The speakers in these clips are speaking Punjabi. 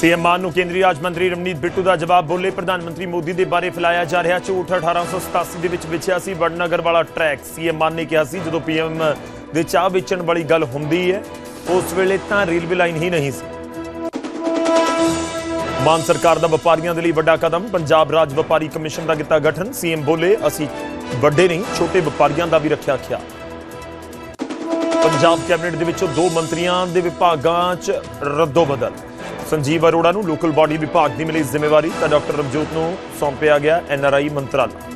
ਸੀਐਮ ਮਾਨ ਨੂੰ ਕੇਂਦਰੀ ਰਾਜ ਮੰਤਰੀ ਰਮਨੀਤ ਬਿੱਟੂ ਦਾ ਜਵਾਬ ਬੋਲੇ ਪ੍ਰਧਾਨ ਮੰਤਰੀ ਮੋਦੀ ਦੇ ਬਾਰੇ ਫੈਲਾਇਆ ਜਾ ਰਿਹਾ। ਝੂਠ 1887 ਦੇ ਵਿੱਚ ਵਿਛਿਆ ਸੀ ਵਡਨਗਰ ਵਾਲਾ ਟਰੈਕ। ਸੀਐਮ ਮਾਨ ਨੇ ਕਿਹਾ ਸੀ, ਜਦੋਂ ਪੀਐਮ ਦੇ ਚਾਹ ਵੇਚਣ ਵਾਲੀ ਗੱਲ ਹੁੰਦੀ ਹੈ, ਉਸ ਵੇਲੇ ਤਾਂ ਰੇਲਵੇ ਲਾਈਨ ਹੀ ਨਹੀਂ ਸੀ। ਮਾਨ ਸਰਕਾਰ ਦਾ ਵਪਾਰੀਆਂ ਦੇ ਲਈ ਵੱਡਾ ਕਦਮ। ਪੰਜਾਬ ਰਾਜ ਵਪਾਰੀ ਕਮਿਸ਼ਨ ਦਾ ਕੀਤਾ ਗਠਨ। ਸੀਐਮ ਬੋਲੇ, ਅਸੀਂ ਵੱਡੇ ਨਹੀਂ, ਛੋਟੇ ਵਪਾਰੀਆਂ ਦਾ ਵੀ ਰੱਖਿਆ ਖਿਆਲ। ਪੰਜਾਬ ਕੈਬਨਿਟ ਦੇ ਵਿੱਚੋਂ ਦੋ ਮੰਤਰੀਆਂ ਦੇ ਵਿਭਾਗਾਂ 'ਚ ਰੱਦੋ ਬਦਲ। ਸੰਜੀਵ ਅਰੋੜਾ ਨੂੰ ਲੋਕਲ ਬਾਡੀ ਵਿਭਾਗ ਦੀ ਮਿਲੀ ਜ਼ਿੰਮੇਵਾਰੀ ਤਾਂ ਡਾਕਟਰ ਰਵਜੋਤ ਨੂੰ ਸੌਂਪਿਆ ਗਿਆ ਐਨਆਰਆਈ ਮੰਤਰਾਲਾ।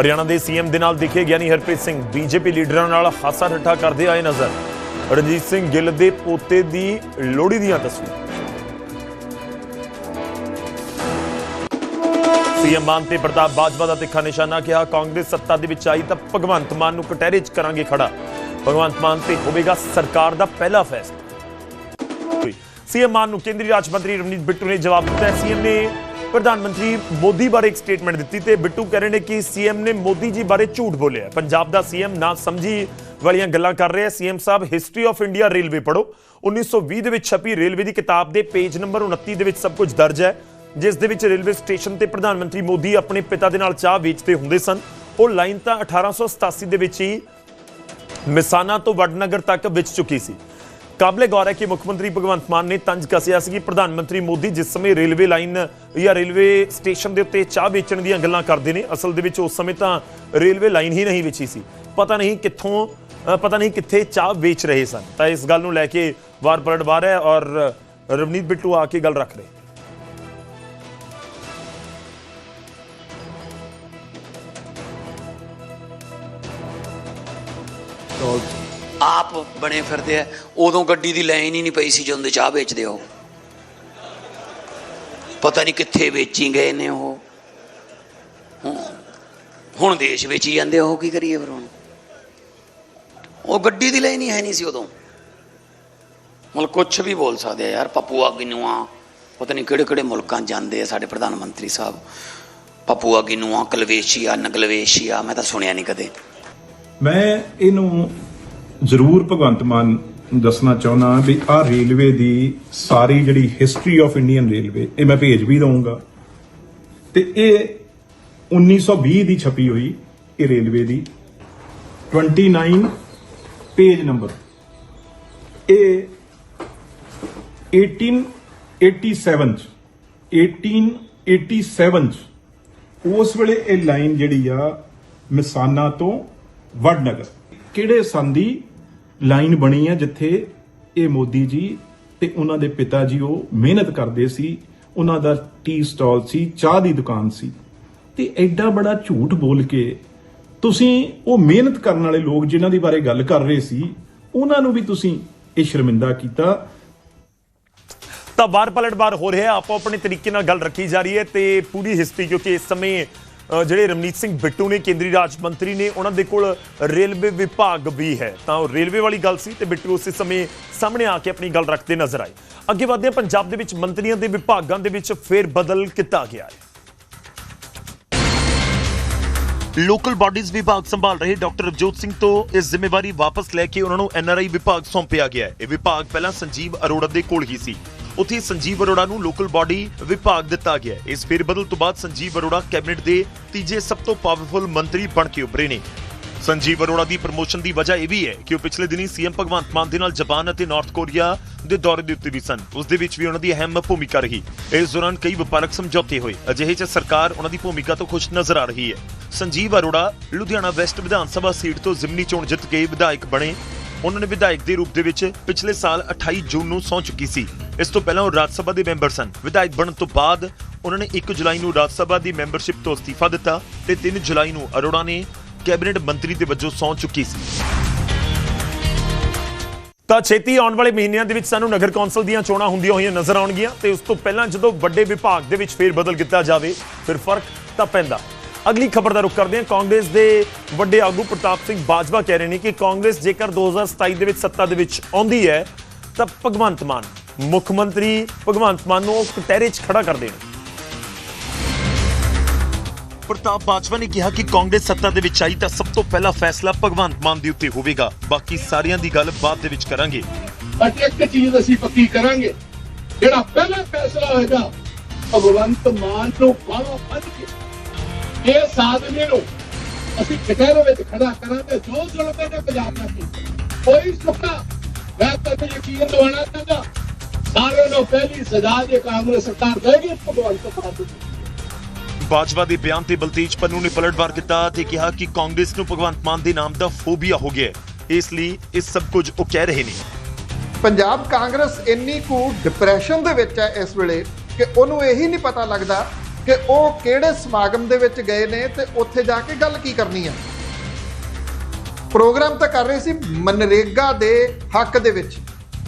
ਹਰਿਆਣਾ ਦੇ ਸੀਐਮ ਦੇ ਨਾਲ ਦਿਖੇ ਗਿਆਨੀ ਹਰਪ੍ਰੀਤ ਸਿੰਘ, ਬੀਜੇਪੀ ਲੀਡਰਾਂ ਨਾਲ ਹਾਸਾ ਠੱਠਾ ਕਰਦੇ ਆਏ ਨਜ਼ਰ। ਰਣਜੀਤ ਸਿੰਘ ਗਿੱਲ ਦੇ ਪੋਤੇ ਦੀ ਲੋਹੜੀ ਦੀਆਂ ਤਸਵੀਰਾਂ। ਸੀਐਮ ਮਾਨ ਤੇ ਪ੍ਰਤਾਪ ਬਾਜਵਾ ਦਾ ਤਿੱਖਾ ਨਿਸ਼ਾਨਾ ਕਿਹਾ, ਕਾਂਗਰਸ ਸੱਤਾ ਦੇ ਵਿੱਚ ਆਈ ਤਾਂ ਭਗਵੰਤ ਮਾਨ ਨੂੰ ਕਟਹਿਰੇ 'ਚ ਕਰਾਂਗੇ ਖੜਾ। ਭਗਵੰਤ ਮਾਨ ਤੇ ਹੋਵੇਗਾ ਸਰਕਾਰ ਦਾ ਪਹਿਲਾ ਫੈਸਲਾ। ਸੀਐਮ ਮਾਨ ਨੂੰ ਕੇਂਦਰੀ ਰਾਜ ਮੰਤਰੀ ਰਵਨੀਤ ਬਿੱਟੂ ਨੇ ਜਵਾਬ ਦਿੱਤਾ। ਸੀਐਮ ਨੇ ਪ੍ਰਧਾਨ ਮੰਤਰੀ ਮੋਦੀ ਬਾਰੇ ਇੱਕ ਸਟੇਟਮੈਂਟ ਦਿੱਤੀ ਤੇ ਬਿੱਟੂ ਕਹਿ ਰਹੇ ਨੇ ਕਿ ਸੀਐਮ ਨੇ ਮੋਦੀ ਜੀ ਬਾਰੇ ਝੂਠ ਬੋਲਿਆ। ਪੰਜਾਬ ਦਾ ਸੀਐਮ ਨਾ ਸਮਝੀ ਵਾਲੀਆਂ ਗੱਲਾਂ ਕਰ ਰਿਹਾ। ਸੀਐਮ ਸਾਹਿਬ ਹਿਸਟਰੀ ਆਫ ਇੰਡੀਆ ਰੇਲਵੇ ਪੜੋ 1920 ਦੇ ਵਿੱਚ ਛਪੀ ਰੇਲਵੇ ਦੀ ਕਿਤਾਬ ਦੇ ਪੇਜ ਨੰਬਰ 29 ਦੇ ਵਿੱਚ ਸਭ ਕੁਝ ਦਰਜ ਹੈ, ਜਿਸ ਦੇ ਵਿੱਚ ਰੇਲਵੇ ਸਟੇਸ਼ਨ ਤੇ ਪ੍ਰਧਾਨ ਮੰਤਰੀ ਮੋਦੀ ਆਪਣੇ ਪਿਤਾ ਦੇ ਨਾਲ ਚਾਹ ਵੇਚਦੇ ਹੁੰਦੇ ਸਨ। ਉਹ ਲਾਈਨ ਤਾਂ 1887 ਦੇ ਵਿੱਚ ਹੀ ਮਿਸਾਨਾ ਤੋਂ ਵਡਨਗਰ ਤੱਕ ਵਿਚ ਚੁੱਕੀ ਸੀ। ਕਾਬਲੇ ਗੌਰ ਹੈ ਕਿ ਮੁੱਖ ਮੰਤਰੀ ਭਗਵੰਤ ਮਾਨ ਨੇ ਤੰਜ ਕੱਸਿਆ ਸੀ ਕਿ ਪ੍ਰਧਾਨ ਮੰਤਰੀ ਮੋਦੀ ਜਿਸ ਸਮੇਂ ਰੇਲਵੇ ਲਾਈਨ ਜਾਂ ਰੇਲਵੇ ਸਟੇਸ਼ਨ ਦੇ ਉੱਤੇ ਚਾਹ ਵੇਚਣ ਦੀਆਂ ਗੱਲਾਂ ਕਰਦੇ ਨੇ, ਅਸਲ ਦੇ ਵਿੱਚ ਉਸ ਸਮੇਂ ਤਾਂ ਰੇਲਵੇ ਲਾਈਨ ਹੀ ਨਹੀਂ ਵਿਚੀ ਸੀ। ਪਤਾ ਨਹੀਂ ਕਿੱਥੋਂ ਪਤਾ ਨਹੀਂ ਕਿੱਥੇ ਚਾਹ ਵੇਚ ਰਹੇ ਸਨ। ਤਾਂ ਇਸ ਗੱਲ ਨੂੰ ਲੈ ਕੇ ਵਾਰ ਪਲਟ ਵਾਰ ਹੈ ਔਰ ਰਵਨੀਤ ਬਿੱਟੂ ਆ ਕੇ ਗੱਲ ਰੱਖ ਰਹੇ। ਆਪ ਬਣੇ ਫਿਰਦੇ ਆ, ਉਦੋਂ ਗੱਡੀ ਦੀ ਲਾਈਨ ਹੀ ਨਹੀਂ ਪਈ ਸੀ ਜਦੋਂ ਦੇ ਚਾਹ ਵੇਚਦੇ ਹੋ। ਪਤਾ ਨਹੀਂ ਕਿੱਥੇ ਵੇਚੀ ਗਏ ਨੇ ਉਹ। ਹੁਣ- ਦੇਸ਼ ਵੇਚੀ ਜਾਂਦੇ ਉਹ ਕੀ ਕਰੀਏ ਫਿਰ ਹੁਣ? ਉਹ ਗੱਡੀ ਦੀ ਲਾਈਨ ਹੀ ਹੈ ਨਹੀਂ ਸੀ ਉਦੋਂ। ਮਤਲਬ ਕੁਝ ਵੀ ਬੋਲ ਸਕਦੇ ਆ ਯਾਰ, ਪਪੂਆ ਗਿਨੂਆ। ਪਤਾ ਨਹੀਂ ਕਿਹੜੇ ਕਿਹੜੇ ਮੁਲਕਾਂ ਜਾਂਦੇ ਆ ਸਾਡੇ ਪ੍ਰਧਾਨ ਮੰਤਰੀ ਸਾਹਿਬ। ਪਪੂਆ ਗਿਨੂਆ, ਕਲਵੇਸ਼ੀਆ, ਨਗਲਵੇਸ਼ੀਆ, ਮੈਂ ਤਾਂ ਸੁਣਿਆ ਨਹੀਂ ਕਦੇ। ਮੈਂ ਇਹਨੂੰ ਜ਼ਰੂਰ ਭਗਵੰਤ ਮਾਨ ਦੱਸਣਾ ਚਾਹੁੰਦਾ ਵੀ ਆਹ ਰੇਲਵੇ ਦੀ ਸਾਰੀ ਜਿਹੜੀ ਹਿਸਟਰੀ ਆਫ ਇੰਡੀਅਨ ਰੇਲਵੇ ਇਹ ਮੈਂ ਭੇਜ ਵੀ ਦਊਂਗਾ। ਤੇ ਇਹ 1920 ਦੀ ਛਪੀ ਹੋਈ ਇਹ ਰੇਲਵੇ ਦੀ। 29 ਪੇਜ ਨੰਬਰ ਇਹ 1887 ਚ 1887 ਚ, ਉਸ ਵੇਲੇ ਇਹ ਲਾਈਨ ਜਿਹੜੀ ਆ, ਮਿਸਾਨਾ ਤੋਂ ਵਡਨਗਰ। ਕਿਹੜੇ ਸੰਨ ਲਾਈਨ ਬਣੀ ਆ ਜਿੱਥੇ ਇਹ ਮੋਦੀ ਜੀ ਤੇ ਉਹਨਾਂ ਦੇ ਪਿਤਾ ਜੀ ਉਹ ਮਿਹਨਤ ਕਰਦੇ ਸੀ, ਉਹਨਾਂ ਦਾ ਟੀ ਸਟਾਲ ਸੀ, ਚਾਹ ਦੀ ਦੁਕਾਨ ਸੀ। ਤੇ ਐਡਾ ਬੜਾ ਝੂਠ ਬੋਲ ਕੇ ਤੁਸੀਂ ਉਹ ਮਿਹਨਤ ਕਰਨ ਵਾਲੇ ਲੋਕ ਜਿਨ੍ਹਾਂ ਦੀ ਬਾਰੇ ਗੱਲ ਕਰ ਰਹੇ ਸੀ, ਉਹਨਾਂ ਨੂੰ ਵੀ ਤੁਸੀਂ ਇਹ ਸ਼ਰਮਿੰਦਾ ਕੀਤਾ। ਤਾਂ ਵਾਰ ਪਲਟ ਵਾਰ ਹੋ ਰਿਹਾ ਆਪੋ ਆਪਣੇ ਤਰੀਕੇ ਨਾਲ ਗੱਲ ਰੱਖੀ ਜਾ ਰਹੀ ਹੈ ਤੇ ਪੂਰੀ ਹਿਸਟਰੀ ਕਿਉਂਕਿ ਇਸ ਸਮੇਂ ਜਿਹੜੇ ਰਮਨੀਤ ਸਿੰਘ ਬਿੱਟੂ ਨੇ ਕੇਂਦਰੀ ਰਾਜ ਮੰਤਰੀ ਨੇ, ਉਹਨਾਂ ਦੇ ਕੋਲ ਰੇਲਵੇ ਵਿਭਾਗ ਵੀ ਹੈ। ਤਾਂ ਉਹ ਰੇਲਵੇ ਵਾਲੀ ਗੱਲ ਸੀ ਤੇ ਬਿੱਟੂ ਉਸੇ ਸਮੇਂ ਸਾਹਮਣੇ ਆ ਕੇ ਆਪਣੀ ਗੱਲ ਰੱਖਦੇ ਨਜ਼ਰ ਆਏ। ਅੱਗੇ ਵਧਦੇ ਪੰਜਾਬ ਦੇ ਵਿੱਚ ਮੰਤਰੀਆਂ ਦੇ ਵਿਭਾਗਾਂ ਦੇ ਵਿੱਚ ਫੇਰ ਬਦਲ ਕੀਤਾ ਗਿਆ ਹੈ। ਲੋਕਲ ਬਾਡੀਜ਼ ਵਿਭਾਗ ਸੰਭਾਲ ਰਹੇ ਡਾਕਟਰ ਰਵਜੋਤ ਸਿੰਘ ਤੋਂ ਇਸ ਜ਼ਿੰਮੇਵਾਰੀ ਵਾਪਸ ਲੈ ਕੇ ਉਹਨਾਂ ਨੂੰ ਐਨਆਰਆਈ ਵਿਭਾਗ ਸੌਂਪਿਆ ਗਿਆ ਹੈ। ਇਹ ਵਿਭਾਗ ਪਹਿਲਾਂ ਸੰਜੀਵ ਅਰੋੜਾ ਦੇ ਕੋਲ ਹੀ ਸੀ। ਉੱਥੇ ਸੰਜੀਵ ਅਰੋੜਾ ਨੂੰ ਲੋਕਲ ਬਾਡੀ ਵਿਭਾਗ ਦਿੱਤਾ ਗਿਆ ਇਸ ਫੇਰਬਦਲ ਤੋਂ ਬਾਅਦ ਸੰਜੀਵ ਅਰੋੜਾ ਕੈਬਨਿਟ ਦੇ ਤੀਜੇ ਸਭ ਤੋਂ ਪਾਵਰਫੁਲ ਮੰਤਰੀ ਬਣ ਕੇ ਉੱਭਰੇ ਨੇ। ਸੰਜੀਵ ਅਰੋੜਾ ਦੀ ਪ੍ਰਮੋਸ਼ਨ ਦੀ ਵਜ੍ਹਾ ਇਹ ਵੀ ਹੈ ਕਿ ਉਹ ਪਿਛਲੇ ਦਿਨੀ ਸੀਐਮ ਭਗਵੰਤ ਮਾਨ ਦੇ ਨਾਲ ਜਾਪਾਨ ਅਤੇ ਨਾਰਥ ਕੋਰੀਆ ਦੇ ਦੌਰੇ ਦੇ ਉੱਤੇ ਵੀ ਸਨ। ਉਸ ਦੇ ਵਿੱਚ ਵੀ ਉਹਨਾਂ ਦੀ ਅਹਿਮ ਭੂਮਿਕਾ ਰਹੀ। ਇਸ ਦੌਰਾਨ ਕਈ ਵਪਾਰਕ ਸਮਝੌਤੇ ਹੋਏ। ਅਜਿਹੇ 'ਚ ਸਰਕਾਰ ਉਹਨਾਂ ਦੀ ਭੂਮਿਕਾ ਤੋਂ ਖੁਸ਼ ਨਜ਼ਰ ਆ ਰਹੀ ਹੈ। ਸੰਜੀਵ ਅਰੋੜਾ, ਲੁਧਿਆਣਾ ਵੈਸਟ ਵਿਧਾਨ ਸਭਾ ਸੀਟ ਤੋਂ ਜ਼ਿਮਨੀ ਚੋਣ ਜਿੱਤ ਕੇ ਵਿਧਾਇਕ ਬਣੇ। ਉਹਨਾਂ ਨੇ ਵਿਧਾਇਕ ਦੇ ਰੂਪ ਦੇ ਵਿੱਚ ਪਿਛਲੇ ਸਾਲ 28 ਜੂਨ ਨੂੰ ਸਹੁੰ ਚੁੱਕੀ ਸੀ। ਇਸ ਤੋਂ ਪਹਿਲਾਂ ਉਹ ਰਾਜ ਸਭਾ ਦੇ ਮੈਂਬਰ ਸਨ। ਵਿਧਾਇਕ ਬਣਨ ਤੋਂ ਬਾਅਦ ਉਹਨਾਂ ਨੇ 1 ਜੁਲਾਈ ਨੂੰ ਰਾਜ ਸਭਾ ਦੀ ਮੈਂਬਰਸ਼ਿਪ ਤੋਂ ਅਸਤੀਫਾ ਦਿੱਤਾ ਤੇ 3 ਜੁਲਾਈ ਨੂੰ ਅਰੋੜਾ ਨੇ ਕੈਬਨਿਟ ਮੰਤਰੀ ਦੇ ਵਜੋਂ ਸਹੁੰ ਚੁੱਕੀ ਸੀ। ਤਾਂ ਛੇਤੀ ਆਉਣ ਵਾਲੇ ਮਹੀਨਿਆਂ ਦੇ ਵਿੱਚ ਸਾਨੂੰ ਨਗਰ ਕੌਂਸਲ ਦੀਆਂ ਚੋਣਾਂ ਹੁੰਦੀਆਂ ਹੋਈਆਂ ਨਜ਼ਰ ਆਉਣਗੀਆਂ ਤੇ ਉਸ ਤੋਂ ਪਹਿਲਾਂ ਜਦੋਂ ਵੱਡੇ ਵਿਭਾਗ ਦੇ ਵਿੱਚ ਫੇਰ ਬਦਲ ਕੀਤਾ ਜਾਵੇ, ਫਿਰ ਫ਼ਰਕ ਤਾਂ ਪੈਂਦਾ। ਅਗਲੀ ਖਬਰ ਦਾ ਰੁਖ ਕਰਦੇ ਹਾਂ। ਕਾਂਗਰਸ ਦੇ ਵੱਡੇ ਆਗੂ ਪ੍ਰਤਾਪ ਸਿੰਘ ਬਾਜਵਾ ਕਹਿ ਰਹੇ ਨੇ ਕਿ ਕਾਂਗਰਸ ਜੇਕਰ 2027 ਦੇ ਵਿੱਚ ਸੱਤਾ ਦੇ ਵਿੱਚ ਆਉਂਦੀ ਹੈ ਤਾਂ ਭਗਵੰਤ ਮਾਨ ਮੁੱਖ ਮੰਤਰੀ ਭਗਵੰਤ ਮਾਨ ਨੂੰ ਕਟਹਿਰੇ 'ਚ ਖੜਾ ਕਰ ਦੇਣ। ਪ੍ਰਤਾਪ ਬਾਜਵਾ ਨੇ ਕਿਹਾ ਕਿ ਕਾਂਗਰਸ ਸੱਤਾ ਦੇ ਵਿੱਚ ਆਈ ਤਾਂ ਸਭ ਤੋਂ ਪਹਿਲਾ ਫੈਸਲਾ ਭਗਵੰਤ ਮਾਨ ਦੇ ਉੱਤੇ ਹੋਵੇਗਾ। ਬਾਕੀ ਸਾਰਿਆਂ ਦੀ ਗੱਲ ਬਾਅਦ ਦੇ ਵਿੱਚ ਕਰਾਂਗੇ। ਬਟ ਇੱਕ ਚੀਜ਼ ਅਸੀਂ ਪੱਕੀ ਕਰਾਂਗੇ ਜਿਹੜਾ ਪਹਿਲਾ ਫੈਸਲਾ ਹੋਏਗਾ ਭਗਵੰਤ ਮਾਨ ਨੂੰ ਬਾਹਰੋਂ ਬੰਦ ਕੇ ਇਸ ਆਦਮੀ ਨੂੰ ਅਸੀਂ ਕਟਹਿਰੇ ਵਿੱਚ ਖੜਾ ਕਰਾਂਗੇ ਜੋ ਜ਼ੁਲਮ ਨੇ ਪੰਜਾਬ ਨਾਲ ਕੀਤਾ। ਕੋਈ ਸੁੱਕਾ ਮੈਂ ਤੁਹਾਨੂੰ ਯਕੀਨ ਦਿਵਾਉਣਾ ਚਾਹੁੰਦਾ ਸਾਰਿਆਂ ਨੂੰ ਪਹਿਲੀ ਸਜ਼ਾ ਜੇ ਕਾਂਗਰਸ ਸਰਕਾਰ ਦੇਗੀ ਭਗਵੰਤ ਮਾਨ ਨੂੰ ਬਾਜਵਾ ਦੇ ਬਿਆਨ ਤੇ ਬਲਤੇਜ ਪੰਨੂ ਨੇ ਪਲਟਵਾਰ ਕੀਤਾ ਤੇ ਕਿਹਾ ਕਿ ਕਾਂਗਰਸ ਨੂੰ ਭਗਵੰਤ ਮਾਨ ਦੇ ਨਾਮ ਦਾ ਫੋਬੀਆ ਹੋ ਗਿਆ ਹੈ। ਇਸ ਲਈ ਇਹ ਸਭ ਕੁਝ ਉਹ ਕਹਿ ਰਹੇ ਨੇ। ਪੰਜਾਬ ਕਾਂਗਰਸ ਇੰਨੀ ਕੁ ਡਿਪਰੈਸ਼ਨ ਦੇ ਵਿੱਚ ਹੈ ਇਸ ਵੇਲੇ ਕਿ ਉਹਨੂੰ ਇਹੀ ਨਹੀਂ ਪਤਾ ਲੱਗਦਾ ਕਿ ਉਹ ਕਿਹੜੇ ਸਮਾਗਮ ਦੇ ਵਿੱਚ ਗਏ ਨੇ ਤੇ ਉੱਥੇ ਜਾ ਕੇ ਗੱਲ ਕੀ ਕਰਨੀ ਹੈ? ਪ੍ਰੋਗਰਾਮ ਤਾਂ ਕਰ ਰਹੇ ਸੀ ਮਨਰੇਗਾ ਦੇ ਹੱਕ ਦੇ ਵਿੱਚ।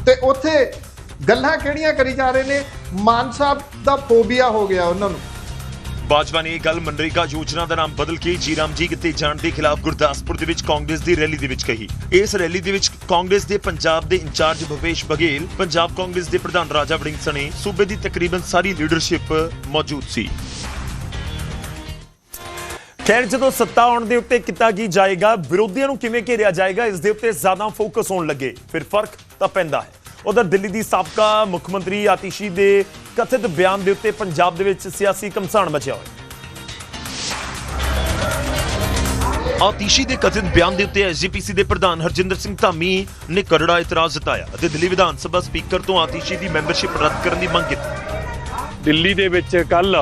ਤੇ ਉੱਥੇ ਗੱਲਾਂ ਕਿਹੜੀਆਂ ਕਰੀ ਜਾ ਰਹੇ ਨੇ? ਮਾਨ ਸਾਹਿਬ ਦਾ ਫੋਬੀਆ ਹੋ ਗਿਆ ਉਹਨਾਂ ਨੂੰ। ਬਾਜਵਾ ਨੇ ਇਹ ਗੱਲ ਮਨਰੇਗਾ ਯੋਜਨਾ ਦਾ ਨਾਮ ਬਦਲ ਕੇ ਜੀਰਾਮ ਜੀ ਕਿਤੇ ਜਾਣ ਦੇ ਖਿਲਾਫ ਗੁਰਦਾਸਪੁਰ ਦੇ ਵਿੱਚ ਕਾਂਗਰਸ ਦੀ ਰੈਲੀ ਦੇ ਵਿੱਚ ਕਹੀ। ਇਸ ਰੈਲੀ ਦੇ ਵਿੱਚ ਕਾਂਗਰਸ ਦੇ ਪੰਜਾਬ ਦੇ ਇੰਚਾਰਜ ਭਵੇਸ਼ ਬਘੇਲ, ਪੰਜਾਬ ਕਾਂਗਰਸ ਦੇ ਪ੍ਰਧਾਨ ਰਾਜਾ ਵੜਿੰਗ ਸਣੇ, ਸੂਬੇ ਦੀ ਤਕਰੀਬਨ ਸਾਰੀ ਲੀਡਰਸ਼ਿਪ ਮੌਜੂਦ ਸੀ। ਖੈਰ, ਜਦੋਂ ਸੱਤਾ ਆਉਣ ਦੇ ਉੱਤੇ ਕੀਤਾ ਕੀ ਜਾਏਗਾ, ਵਿਰੋਧੀਆਂ ਨੂੰ ਕਿਵੇਂ ਘੇਰਿਆ ਜਾਏਗਾ, ਇਸ ਦੇ ਉੱਤੇ ਜ਼ਿਆਦਾ ਫੋਕਸ ਹੋਣ ਲੱਗੇ। ਫਿਰ ਫ਼ਰਕ ਤਾਂ ਪੈਂਦਾ ਹੈ। ਉਧਰ ਦਿੱਲੀ ਦੀ ਸਾਬਕਾ ਮੁੱਖ ਮੰਤਰੀ ਆਤਿਸ਼ੀ ਦੇ ਕਥਿਤ ਬਿਆਨ ਦੇ ਉੱਤੇ ਪੰਜਾਬ ਦੇ ਵਿੱਚ ਸਿਆਸੀ ਘਮਸਾਣ ਮਚਿਆ ਹੋਇਆ। ਆਤਿਸ਼ੀ ਦੇ ਕਥਿਤ ਬਿਆਨ ਦੇ ਉੱਤੇ ਐਸਜੀਪੀਸੀ ਦੇ ਪ੍ਰਧਾਨ ਹਰਜਿੰਦਰ ਸਿੰਘ ਧਾਮੀ ਨੇ ਕਰੜਾ ਇਤਰਾਜ਼ ਜਤਾਇਆ ਅਤੇ ਦਿੱਲੀ ਵਿਧਾਨ ਸਭਾ ਸਪੀਕਰ ਤੋਂ ਆਤਿਸ਼ੀ ਦੀ ਮੈਂਬਰਸ਼ਿਪ ਰੱਦ ਕਰਨ ਦੀ ਮੰਗ ਕੀਤੀ। ਦਿੱਲੀ ਦੇ ਵਿੱਚ ਕੱਲ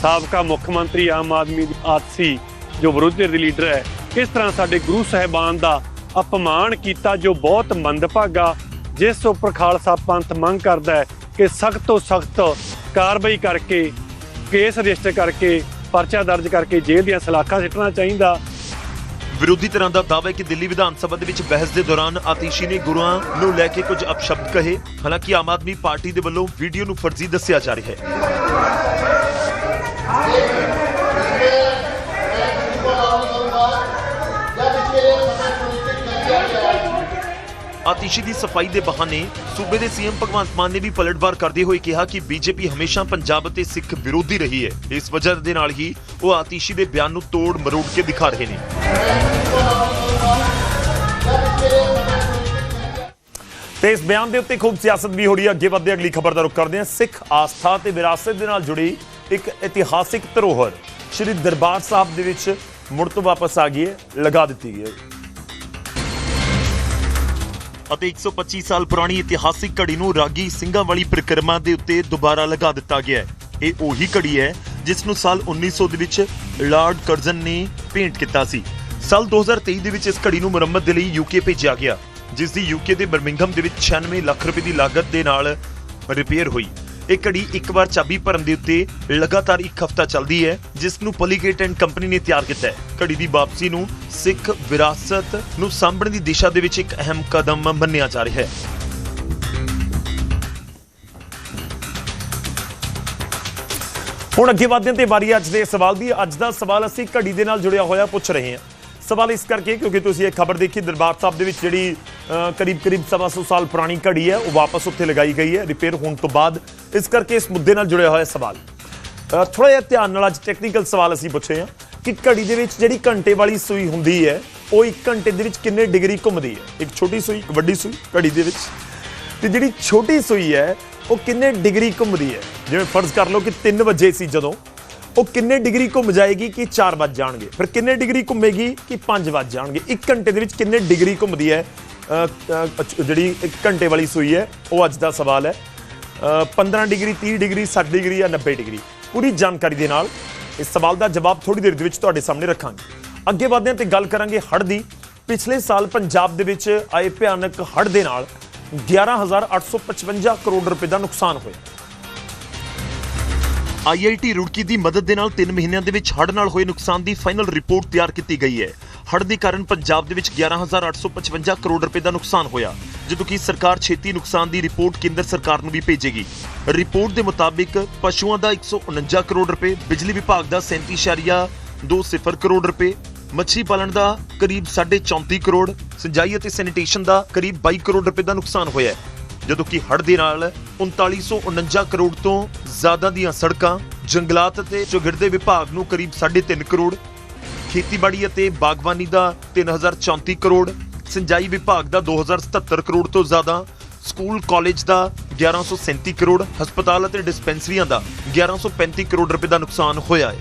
ਸਾਬਕਾ ਮੁੱਖ ਮੰਤਰੀ ਆਮ ਆਦਮੀ ਦੀ ਆਤਸੀ ਜੋ ਵਿਰੋਧੀ ਧਿਰ ਦੀ ਲੀਡਰ ਹੈ ਕਿਸ ਤਰ੍ਹਾਂ ਸਾਡੇ ਗੁਰੂ ਸਾਹਿਬਾਨ ਦਾ ਅਪਮਾਨ ਕੀਤਾ ਜੋ ਬਹੁਤ ਮੰਦਭਾਗਾ ਜਿਸ ਉੱਪਰ ਖਾਲਸਾ ਪੰਥ ਮੰਗ ਕਰਦਾ ਹੈ ਕਿ ਸਖਤ ਤੋਂ ਸਖਤ ਕਾਰਵਾਈ ਕਰਕੇ, ਕੇਸ ਰਜਿਸਟਰ ਕਰਕੇ, ਪਰਚਾ ਦਰਜ ਕਰਕੇ ਜੇਲ੍ਹ ਦੀਆਂ ਸਲਾਖਾਂ ਸਿੱਟਣਾ ਚਾਹੀਦਾ। ਵਿਰੋਧੀ ਧਿਰਾਂ ਦਾ ਦਾਅਵਾ ਹੈ ਕਿ ਦਿੱਲੀ ਵਿਧਾਨ ਸਭਾ ਦੇ ਵਿੱਚ ਬਹਿਸ ਦੇ ਦੌਰਾਨ ਆਤੀਸ਼ੀ ਨੇ ਗੁਰੂਆਂ ਨੂੰ ਲੈ ਕੇ ਕੁਝ ਅਪਸ਼ਬਦ ਕਹੇ। ਹਾਲਾਂਕਿ ਆਮ ਆਦਮੀ ਪਾਰਟੀ ਦੇ ਵੱਲੋਂ ਵੀਡੀਓ ਨੂੰ ਫਰਜ਼ੀ ਦੱਸਿਆ ਜਾ ਰਿਹਾ ਹੈ। ਆਤਿਸ਼ੀ ਦੀ ਸਫ਼ਾਈ ਦੇ ਬਹਾਨੇ ਸੂਬੇ ਦੇ ਸੀਐਮ ਭਗਵੰਤ ਮਾਨ ਨੇ ਵੀ ਪਲਟਵਾਰ ਕਰਦੇ ਹੋਏ ਕਿਹਾ ਕਿ ਬੀਜੇਪੀ ਹਮੇਸ਼ਾ ਪੰਜਾਬ ਅਤੇ ਸਿੱਖ ਵਿਰੋਧੀ ਰਹੀ ਹੈ। ਇਸ ਵਜ੍ਹਾ ਦੇ ਨਾਲ ਹੀ ਉਹ ਆਤਿਸ਼ੀ ਦੇ ਬਿਆਨ ਨੂੰ ਤੋੜ ਮਰੋੜ ਕੇ ਦਿਖਾ ਰਹੇ ਨੇ। ਤੇ ਇਸ ਬਿਆਨ ਦੇ ਉੱਤੇ ਖੂਬ ਸਿਆਸਤ ਵੀ ਹੋ ਰਹੀ ਹੈ। ਅੱਗੇ ਵਧਦੇ ਅਗਲੀ ਖਬਰ ਦਾ ਰੁਖ ਕਰਦੇ ਹਾਂ। ਸਿੱਖ ਆਸਥਾ ਤੇ ਵਿਰਾਸਤ ਦੇ ਨਾਲ ਜੁੜੀ ਇੱਕ ਇਤਿਹਾਸਿਕ ਧਰੋਹਰ ਸ਼੍ਰੀ ਦਰਬਾਰ ਸਾਹਿਬ ਦੇ ਵਿੱਚ ਮੁੜ ਤੋਂ ਵਾਪਸ ਆ ਗਈ ਹੈ। ਲਗਾ ਦਿੱਤੀ ਗਈ ਹੈ। ਅਤੇ 125 ਸਾਲ ਪੁਰਾਣੀ ਇਤਿਹਾਸਿਕ ਘੜੀ ਨੂੰ ਰਾਗੀ ਸਿੰਘਾਂ ਵਾਲੀ ਪ੍ਰਕਿਰਮਾ ਦੇ ਉੱਤੇ ਦੁਬਾਰਾ ਲਗਾ ਦਿੱਤਾ ਗਿਆ ਹੈ। ਇਹ ਉਹੀ ਘੜੀ ਹੈ ਜਿਸ ਨੂੰ ਸਾਲ 1900 ਦੇ ਵਿੱਚ ਲਾਰਡ ਕਰਜ਼ਨ ਨੇ ਪੇਂਟ ਕੀਤਾ ਸੀ। ਸਾਲ 2023 ਦੇ ਵਿੱਚ ਇਸ ਘੜੀ ਨੂੰ ਮੁਰੰਮਤ ਦੇ ਲਈ ਯੂਕੇ ਭੇਜਿਆ ਗਿਆ, ਜਿਸ ਦੀ ਯੂਕੇ ਦੇ ਬਰਮਿੰਘਮ ਦੇ ਵਿੱਚ 96 ਲੱਖ ਰੁਪਏ ਦੀ ਲਾਗਤ ਦੇ ਨਾਲ ਰਿਪੇਅਰ ਹੋਈ। ਇਹ ਘੜੀ ਇੱਕ ਵਾਰ ਚਾਬੀ ਭਰਨ ਦੇ ਉੱਤੇ ਲਗਾਤਾਰ ਇੱਕ ਹਫ਼ਤਾ ਚੱਲਦੀ ਹੈ, ਜਿਸ ਨੂੰ ਪੋਲੀਗੇਟ ਐਂਡ ਕੰਪਨੀ ਨੇ ਤਿਆਰ ਕੀਤਾ ਹੈ। ਘੜੀ ਦੀ ਵਾਪਸੀ ਨੂੰ ਸਿੱਖ ਵਿਰਾਸਤ ਨੂੰ ਸਾਂਭਣ ਦੀ ਦਿਸ਼ਾ ਦੇ ਵਿੱਚ ਇੱਕ ਅਹਿਮ ਕਦਮ ਮੰਨਿਆ ਜਾ ਰਿਹਾ ਹੈ। ਹੁਣ ਅੱਗੇ ਵਧਦੇ ਤੇ ਵਾਰੀ ਅੱਜ ਦੇ ਸਵਾਲ ਦੀ, ਅੱਜ ਦਾ ਸਵਾਲ ਅਸੀਂ ਘੜੀ ਦੇ ਨਾਲ ਜੁੜਿਆ ਹੋਇਆ ਪੁੱਛ ਰਹੇ ਹਾਂ। ਸਵਾਲ ਇਸ ਕਰਕੇ ਕਿਉਂਕਿ ਤੁਸੀਂ ਇਹ ਖਬਰ ਦੇਖੀ, ਦਰਬਾਰ ਸਾਹਿਬ ਦੇ ਵਿੱਚ ਜਿਹੜੀ ਕਰੀਬ ਕਰੀਬ ਸਵਾ ਸੌ ਸਾਲ ਪੁਰਾਣੀ ਘੜੀ ਹੈ, ਉਹ ਵਾਪਸ ਉੱਥੇ ਲਗਾਈ ਗਈ ਹੈ ਰਿਪੇਅਰ ਹੋਣ ਤੋਂ ਬਾਅਦ ਇਸ ਕਰਕੇ ਇਸ ਮੁੱਦੇ ਨਾਲ ਜੁੜਿਆ ਹੋਇਆ ਸਵਾਲ। ਥੋੜਾ ਜਿਹਾ ਧਿਆਨ ਨਾਲ ਅੱਜ ਟੈਕਨੀਕਲ ਸਵਾਲ ਅਸੀਂ ਪੁੱਛੇ ਹਾਂ ਕਿ ਘੜੀ ਦੇ ਵਿੱਚ ਜਿਹੜੀ ਘੰਟੇ ਵਾਲੀ ਸੂਈ ਹੁੰਦੀ ਹੈ, ਉਹ 1 ਘੰਟੇ ਦੇ ਵਿੱਚ ਕਿੰਨੇ ਡਿਗਰੀ ਘੁੰਮਦੀ ਹੈ? ਇੱਕ ਛੋਟੀ ਸੂਈ, ਇੱਕ ਵੱਡੀ ਸੂਈ ਘੜੀ ਦੇ ਵਿੱਚ। ਤੇ ਜਿਹੜੀ ਛੋਟੀ ਸੂਈ ਹੈ, ਉਹ ਕਿੰਨੇ ਡਿਗਰੀ ਘੁੰਮਦੀ ਹੈ? ਜਿਵੇਂ ਫਰਜ਼ ਕਰ ਲਓ ਕਿ 3 ਵਜੇ ਸੀ ਜਦੋਂ, ਉਹ ਕਿੰਨੇ ਡਿਗਰੀ ਘੁੰਮ ਜਾਏਗੀ ਕਿ 4 ਵੱਜ ਜਾਣਗੇ? ਫਿਰ ਕਿੰਨੇ ਡਿਗਰੀ ਘੁੰਮੇਗੀ ਕਿ 5 ਵੱਜ ਜਾਣਗੇ? 1 ਘੰਟੇ ਦੇ ਵਿੱਚ ਕਿੰਨੇ ਡਿਗਰੀ ਘੁੰਮਦੀ ਹੈ? ਜਿਹੜੀ 1 ਘੰਟੇ ਵਾਲੀ ਸੂਈ ਹੈ ਉਹ ਅੱਜ ਦਾ ਸਵਾਲ ਹੈ। ਅ, 15 ਡਿਗਰੀ 30 ਡਿਗਰੀ 60 ਡਿਗਰੀ ਜਾਂ 90 ਡਿਗਰੀ। ਪੂਰੀ ਜਾਣਕਾਰੀ ਦੇ ਨਾਲ ਇਸ ਸਵਾਲ ਦਾ ਜਵਾਬ ਥੋੜੀ ਦੇਰ ਦੇ ਵਿੱਚ ਤੁਹਾਡੇ ਸਾਹਮਣੇ ਰੱਖਾਂਗੇ। ਅੱਗੇ ਵਧਦੇ ਹਾਂ ਤੇ ਗੱਲ ਕਰਾਂਗੇ ਹੜ੍ਹ ਦੀ। ਪਿਛਲੇ ਸਾਲ ਪੰਜਾਬ ਦੇ ਵਿੱਚ ਆਏ ਭਿਆਨਕ ਹੜ੍ਹ ਦੇ ਨਾਲ 11855 ਕਰੋੜ ਰੁਪਏ ਦਾ ਨੁਕਸਾਨ ਹੋਇਆ। ਆਈਆਈਟੀ ਰੁੜਕੀ ਦੀ ਮਦਦ ਦੇ ਨਾਲ 3 ਮਹੀਨਿਆਂ ਦੇ ਵਿੱਚ ਹੜ੍ਹ ਨਾਲ ਹੋਏ ਨੁਕਸਾਨ ਦੀ ਫਾਈਨਲ ਰਿਪੋਰਟ ਤਿਆਰ ਕੀਤੀ ਗਈ ਹੈ। ਹੜ੍ਹ ਦੇ ਕਾਰਨ ਪੰਜਾਬ ਦੇ ਵਿੱਚ 11855 ਕਰੋੜ ਰੁਪਏ ਦਾ ਨੁਕਸਾਨ ਹੋਇਆ, ਜਦੋਂ ਕਿ ਸਰਕਾਰ ਛੇਤੀ ਨੁਕਸਾਨ ਦੀ ਰਿਪੋਰਟ ਕੇਂਦਰ ਸਰਕਾਰ ਨੂੰ ਵੀ ਭੇਜੇਗੀ। ਰਿਪੋਰਟ ਦੇ ਮੁਤਾਬਿਕ ਪਸ਼ੂਆਂ ਦਾ 149 ਕਰੋੜ ਰੁਪਏ, ਬਿਜਲੀ ਵਿਭਾਗ ਦਾ 37.20 ਕਰੋੜ ਰੁਪਏ, ਮੱਛੀ ਪਾਲਣ ਦਾ ਕਰੀਬ 34.5 ਕਰੋੜ, ਸਿੰਜਾਈ ਅਤੇ ਸੈਨੀਟੇਸ਼ਨ ਦਾ ਕਰੀਬ 22 ਕਰੋੜ ਰੁਪਏ ਦਾ ਨੁਕਸਾਨ ਹੋਇਆ ਹੈ, ਜਦੋਂ ਕਿ ਹੜ੍ਹ ਦੇ ਨਾਲ 3949 ਕਰੋੜ ਤੋਂ ਜ਼ਿਆਦਾ ਦੀਆਂ ਸੜਕਾਂ, ਜੰਗਲਾਤ ਅਤੇ ਚੌਗਿਰਦੇ ਵਿਭਾਗ ਨੂੰ ਕਰੀਬ 3.5 ਕਰੋੜ ਖੇਤੀਬਾੜੀ ਅਤੇ ਬਾਗਬਾਨੀ ਦਾ 3034 ਕਰੋੜ, ਸਿੰਜਾਈ ਵਿਭਾਗ ਦਾ 2077 ਕਰੋੜ ਤੋਂ ਜ਼ਿਆਦਾ, ਸਕੂਲ, ਕਾਲਜ ਦਾ 1137 ਕਰੋੜ, ਹਸਪਤਾਲ ਅਤੇ ਡਿਸਪੈਂਸਰੀਆਂ ਦਾ 1135 ਕਰੋੜ ਰੁਪਏ ਦਾ ਨੁਕਸਾਨ ਹੋਇਆ ਹੈ।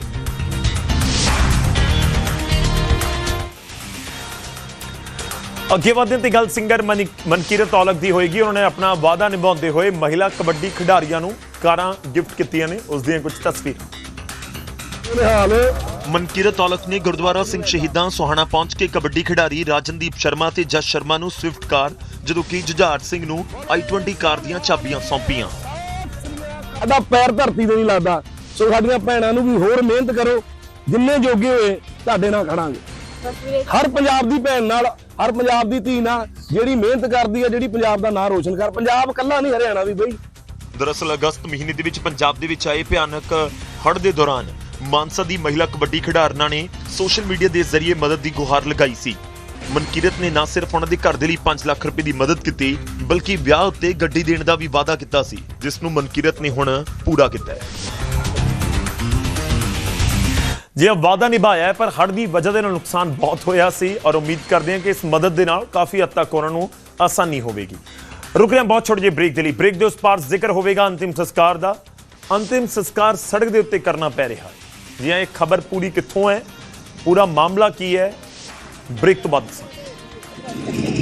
ਅੱਗੇ ਵਧਦੇ ਤੇ ਗੱਲ ਸਿੰਗਰ ਮਨੀ- ਮਨਕੀਰਤ ਔਲਖ ਦੀ ਹੋਏਗੀ। ਉਹਨਾਂ ਨੇ ਆਪਣਾ ਵਾਅਦਾ ਨਿਭਾਉਂਦੇ ਹੋਏ ਮਹਿਲਾ ਕਬੱਡੀ ਖਿਡਾਰੀਆਂ ਨੂੰ ਕਾਰਾਂ ਗਿਫਟ ਕੀਤੀਆਂ ਨੇ। ਉਸ ਦੀਆਂ ਕੁਝ ਤਸਵੀਰਾਂ। ਮਨਕੀਰਤ ਔਲਖ ਨੇ ਗੁਰਦੁਆਰਾ ਸਿੰਘ ਸ਼ਹੀਦਾਂ ਸੋਹਾਣਾ ਪਹੁੰਚ ਕੇ ਕਬੱਡੀ ਖਿਡਾਰੀ ਰਾਜਨਦੀਪ ਸ਼ਰਮਾ ਤੇ ਜਸ ਸ਼ਰਮਾ ਨੂੰ ਸਵਿਫਟ ਕਾਰ ਜਦੋਂ ਕਿ ਜੁਝਾਰ ਸਿੰਘ ਨੂੰ i20 ਕਾਰ ਦੀਆਂ ਚਾਬੀਆਂ ਸੌਂਪੀਆਂ। ਸਾਡਾ ਪੈਰ ਧਰਤੀ ਤੇ ਨਹੀਂ ਲੱਗਦਾ। ਸੋ ਸਾਡੀਆਂ ਭੈਣਾਂ ਨੂੰ ਵੀ ਹੋਰ ਮਿਹਨਤ ਕਰੋ। ਜਿੰਨੇ ਜੋਗੇ ਹੋਏ ਤੁਹਾਡੇ ਨਾਲ ਖੜਾਂਗੇ। ਹਰ ਪੰਜਾਬ ਦੀ ਭੈਣ ਨਾਲ ਹਰ ਪੰਜਾਬ ਦੀ ਧੀ ਨਾਲ ਜਿਹੜੀ ਮਿਹਨਤ ਕਰਦੀ ਹੈ ਜਿਹੜੀ ਪੰਜਾਬ ਦਾ ਨਾਂ ਰੋਸ਼ਨ ਕਰ। ਪੰਜਾਬ ਕੱਲਾ ਨਹੀਂ ਹਰਿਆਣਾ ਵੀ ਬਈ। ਦਰਅਸਲ ਅਗਸਤ ਮਹੀਨੇ ਦੇ ਵਿੱਚ ਪੰਜਾਬ ਦੇ ਵਿੱਚ ਆਏ ਭਿਆਨਕ ਹੜ੍ਹ ਦੇ ਦੌਰਾਨ ਮਾਨਸਾ ਦੀ ਮਹਿਲਾ ਕਬੱਡੀ ਖਿਡਾਰਨਾਂ ਨੇ ਸੋਸ਼ਲ ਮੀਡੀਆ ਦੇ ਜ਼ਰੀਏ ਮਦਦ ਦੀ ਗੁਹਾਰ ਲਗਾਈ ਸੀ। ਮਨਕੀਰਤ ਨੇ ਨਾ ਸਿਰਫ ਉਹਨਾਂ ਦੇ ਘਰ ਦੇ ਲਈ 5 ਲੱਖ ਰੁਪਏ ਦੀ ਮਦਦ ਕੀਤੀ, ਬਲਕਿ ਵਿਆਹ ਉੱਤੇ ਗੱਡੀ ਦੇਣ ਦਾ ਵੀ ਵਾਅਦਾ ਕੀਤਾ ਸੀ, ਜਿਸ ਨੂੰ ਮਨਕੀਰਤ ਨੇ ਹੁਣ ਪੂਰਾ ਕੀਤਾ ਹੈ। ਜੇ ਵਾਅਦਾ ਨਿਭਾਇਆ ਪਰ ਹੜ੍ਹ ਦੀ ਵਜ੍ਹਾ ਦੇ ਨਾਲ ਨੁਕਸਾਨ ਬਹੁਤ ਹੋਇਆ ਸੀ ਔਰ ਉਮੀਦ ਕਰਦੇ ਹਾਂ ਕਿ ਇਸ ਮਦਦ ਦੇ ਨਾਲ ਕਾਫੀ ਹੱਦ ਤੱਕ ਉਹਨਾਂ ਨੂੰ ਆਸਾਨੀ ਹੋਵੇਗੀ। ਰੁਕ ਰਹੇ ਹਾਂ ਬਹੁਤ ਛੋਟੇ ਜਿਹੇ ਬ੍ਰੇਕ ਦੇ ਲਈ। ਬ੍ਰੇਕ ਦੇ ਉਸ ਪਾਰ ਜ਼ਿਕਰ ਹੋਵੇਗਾ ਅੰਤਿਮ ਸੰਸਕਾਰ ਦਾ। ਅੰਤਿਮ ਸੰਸਕਾਰ ਸੜਕ ਦੇ ਉੱਤੇ ਕਰਨਾ ਪੈ ਰਿਹਾ ਹੈ। ਜੀ ਹਾਂ, ਇਹ ਖਬਰ ਪੂਰੀ ਕਿੱਥੋਂ ਹੈ? ਪੂਰਾ ਮਾਮਲਾ ਕੀ ਹੈ? ਬ੍ਰੇਕ ਤੋਂ ਬਾਅਦ